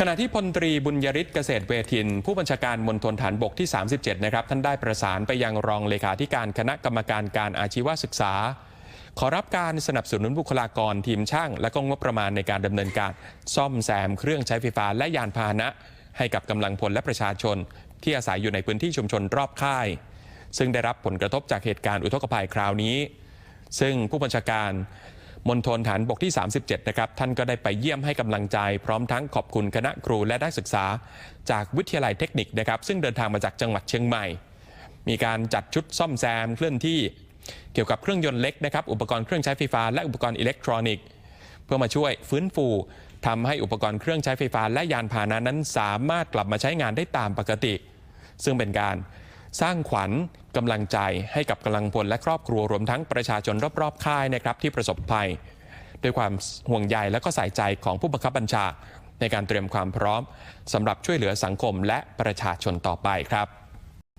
ขณะที่พลตรีบุญยริศเกษตรเวทิน ผู้บัญชาการมณฑลฐานบกที่ 37 นะครับ ท่านได้ประสานไปยังรองเลขาธิการคณะกรรมการการอาชีวศึกษา ขอรับการสนับสนุนบุคลากรทีมช่าง และก็งบประมาณในการดำเนินการ ซ่อมแซมเครื่องใช้ไฟฟ้าและยานพาหนะ ให้กับกำลังพลและประชาชน ที่อาศัยอยู่ในพื้นที่ชุมชนรอบค่าย ซึ่งได้รับผลกระทบจากเหตุการณ์อุทกภัยคราวนี้ ซึ่งผู้บัญชาการ มณฑลฐานบกที่ 37 นะครับ ท่านก็ได้ไปเยี่ยมให้กำลังใจ พร้อมทั้งขอบคุณคณะครูและนักศึกษา จากวิทยาลัยเทคนิคนะครับ ซึ่งเดินทางมาจากจังหวัดเชียงใหม่ มีการจัดชุดซ่อมแซมเคลื่อนที่เกี่ยวกับเครื่องยนต์เล็กนะครับอุปกรณ์เครื่องใช้ไฟฟ้าและอุปกรณ์อิเล็กทรอนิกส์ เพื่อมาช่วยฟื้นฟูทำให้อุปกรณ์เครื่องใช้ไฟฟ้าและยานพาหนะนั้น สามารถกลับมาใช้งานได้ตามปกติ ซึ่งเป็นการสร้างขวัญ กำลังใจให้กับกำลังพลและครอบครัวรวมทั้งประชาชนรอบๆค่ายนะครับที่ประสบภัย ด้วยความห่วงใยและก็ใส่ใจของผู้บังคับบัญชา ในการเตรียมความพร้อมสำหรับช่วยเหลือสังคมและประชาชนต่อไปครับ